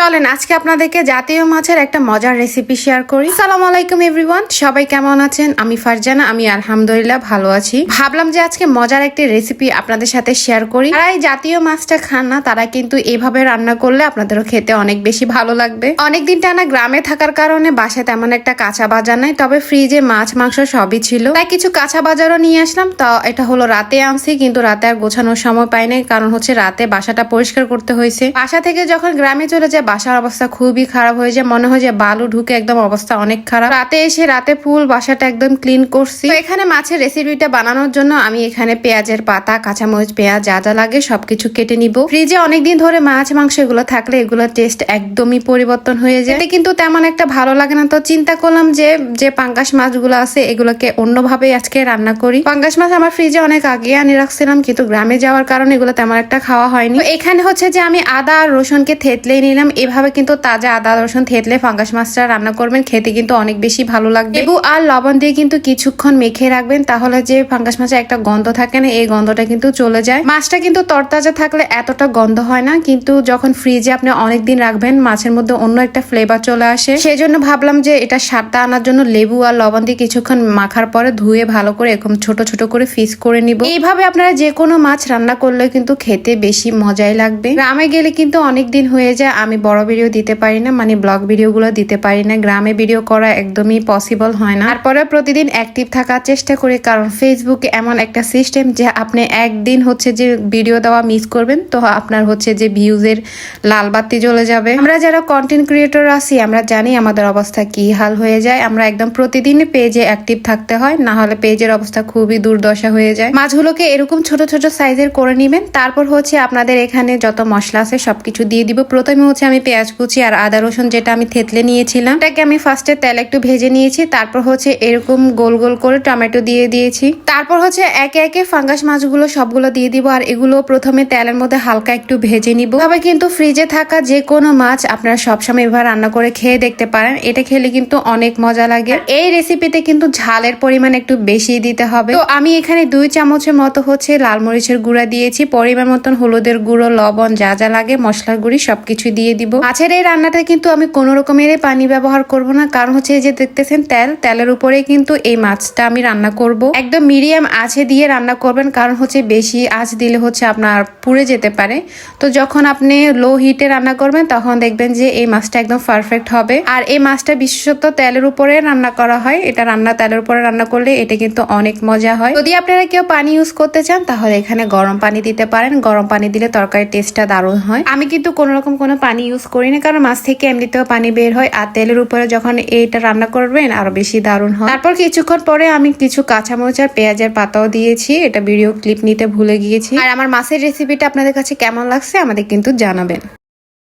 চলেন, আজকে আপনাদেরকে জাতীয় মাছের একটা মজার রেসিপি শেয়ার করি। সালাম আলাইকুম এভরিওয়ান সবাই কেমন আছেন? আমি ফারজানা, আমি আলহামদুলিল্লাহ ভালো আছি। ভাবলাম যে আজকে মজার একটি রেসিপি আপনাদের সাথে শেয়ার করি। যারা এই জাতীয় মাছটা খান না, তারা কিন্তু এইভাবে রান্না করলে আপনাদেরও খেতে অনেক বেশি ভালো লাগবে। অনেকদিন টানা গ্রামে থাকার কারণে বাসায় তেমন একটা কাঁচা বাজার নাই, তবে ফ্রিজে মাছ, মাংস সবই ছিল। তাই কিছু কাঁচা বাজারও নিয়ে আসলাম, তা এটা হলো রাতে আনছি, কিন্তু রাতে আর গোছানোর সময় পাই নাই, কারণ হচ্ছে রাতে বাসাটা পরিষ্কার করতে হয়েছে। বাসা থেকে যখন গ্রামে চলে যায় বাসার অবস্থা খুবই খারাপ হয়ে যায়। মনে হয় যে বালু ঢুকে একদম অবস্থা অনেক খারাপ। রাতে এসে রাতে ফুল বাসাটা একদম ক্লিন করছি। এখানে মাছের রেসিপিটা বানানোর জন্য আমি এখানে পেঁয়াজের পাতা, কাঁচামরিচ, পেঁয়াজ, যা যা লাগে সবকিছু কেটে নিব। ফ্রিজে অনেকদিন ধরে মাছ, মাংস এগুলো থাকলে এগুলোর টেস্ট একদমই পরিবর্তন হয়ে যায়। কিন্তু তেমন একটা ভালো লাগে না। তো চিন্তা করলাম যে যে পাঙ্গাস মাছগুলো আছে, এগুলোকে অন্যভাবে আজকে রান্না করি। পাঙ্গাস মাছ আমার ফ্রিজে অনেক আগে আনি রাখছিলাম, কিন্তু গ্রামে যাওয়ার কারণে এগুলো তেমন একটা খাওয়া হয়নি। এখানে হচ্ছে যে আমি আদা আর রসুনকে থেতলে নিলাম। এভাবে কিন্তু তাজা আদা, রসুন, থেতলে ফাঙ্গাস মাছটা রান্না করবেন, খেতে কিন্তু অনেক বেশি ভালো লাগবে। লেবু আর লবণ দিয়ে কিন্তু কিছুক্ষণ মেখে রাখবেন, তাহলে যে ফাঙ্গাস মাছের একটা গন্ধ থাকে না, এই গন্ধটা কিন্তু চলে যায়। মাছটা কিন্তু তরতাজা থাকলে এতটা গন্ধ হয় না, কিন্তু যখন ফ্রিজে আপনি অনেক দিন রাখবেন, মাছের মধ্যে অন্য একটা ফ্লেভার চলে আসে। সেই জন্য ভাবলাম যে এটা স্বাদটা আনার জন্য লেবু আর লবণ দিয়ে কিছুক্ষণ মাখার পরে ধুয়ে ভালো করে এরকম ছোট ছোট করে ফিস করে নিব। এইভাবে আপনারা যে কোনো মাছ রান্না করলে কিন্তু খেতে বেশি মজাই লাগবে। গ্রামে গেলে কিন্তু অনেক দিন হয়ে যায়, আমি বড় ভিডিও দিতে পারি না মানে ব্লগ ভিডিওগুলো দিতে পারি না, গ্রামে ভিডিও করা একদমই পসিবল হয় না। তারপরে প্রতিদিন অ্যাক্টিভ থাকার চেষ্টা করি, কারণ ফেসবুকে এমন একটা সিস্টেম যে আপনি একদিন হচ্ছে যে ভিডিও দেওয়া মিস করবেন, তো আপনার হচ্ছে যে ভিউজের লাল বাতি জ্বলে যাবে। আমরা যারা কন্টেন্ট ক্রিয়েটর আছি, আমরা জানি আমাদের অবস্থা কি হাল হয়ে যায়। আমরা একদম প্রতিদিন পেজে অ্যাক্টিভ থাকতে হয়, না হলে পেজের অবস্থা খুবই দুর্দশা হয়ে যায়। মাছগুলোকে এরকম ছোট ছোট সাইজের করে নেবেন, তারপর হচ্ছে আপনাদের এখানে যত মশলা আছে সবকিছু দিয়ে দিব। প্রথমে হচ্ছে আমি পেঁয়াজ কুচি আর আদা রসুন যেটা আমি থেতলে নিয়েছিলাম, এটাকে আমি ফার্স্টে তেল একটু ভেজে নিয়েছি, তারপর হচ্ছে এরকম গোল গোল করে টমেটো দিয়ে দিয়েছি। তারপর হচ্ছে একে একে ফাঙ্গাস মাছগুলো সবগুলো দিয়ে দিব আর এগুলো প্রথমে তেলের মধ্যে হালকা একটু ভেজে নিব। তবে কিন্তু ফ্রিজে থাকা যে কোনো মাছ আপনারা সবসময় এভাবে রান্না করে খেয়ে দেখতে পারেন, এটা খেলে কিন্তু অনেক মজা লাগে। এই রেসিপিতে কিন্তু ঝালের পরিমাণ একটু বেশি দিতে হবে। তো আমি এখানে দুই চামচের মতো হচ্ছে লাল মরিচের গুঁড়া দিয়েছি, পরিমাণ মতন হলুদের গুঁড়ো, লবণ যা যা লাগে, মশলার গুঁড়ি সবকিছু দিয়ে দিব। মাছের এই রান্নাটা কিন্তু আমি কোনো রকমের পানি ব্যবহার করব না। কারণ হচ্ছে এই যে দেখতেছেন তেল, তেলের উপরে কিন্তু এই মাছটা আমি রান্না করব। একদম মিডিয়াম আঁচে দিয়ে রান্না করবেন, কারণ হচ্ছে বেশি আঁচ দিলে হচ্ছে আপনার পুড়ে যেতে পারে। তো যখন আপনি লো হিটে রান্না করবেন, তখন দেখবেন যে এই মাছটা একদম পারফেক্ট হবে। আর এই মাছটা বিশেষত তেলের উপরে রান্না করা হয়। এটা রান্না, তেলের উপরে রান্না করলে এটা কিন্তু অনেক মজা হয়। যদি আপনারা কেউ পানি ইউজ করতে চান, তাহলে এখানে গরম পানি দিতে পারেন। গরম পানি দিলে তরকারির টেস্টটা দারুণ হয়। আমি কিন্তু কোনো রকম কোনো পানি ইউজ করি না কারণ মাছ থেকে এমনিতেও পানি বের হয় আর তেলের উপরে যখন এটা রান্না করবেন আরও বেশি দারুণ হয়। তারপর কিছুক্ষণ পরে আমি কিছু কাঁচামরিচ আর পেঁয়াজের পাতাও দিয়েছি, এটা ভিডিও ক্লিপ নিতে ভুলে গিয়েছি। আর আমার মাছের রেসিপিটা আপনাদের কাছে কেমন লাগছে আমাদের কিন্তু জানাবেন।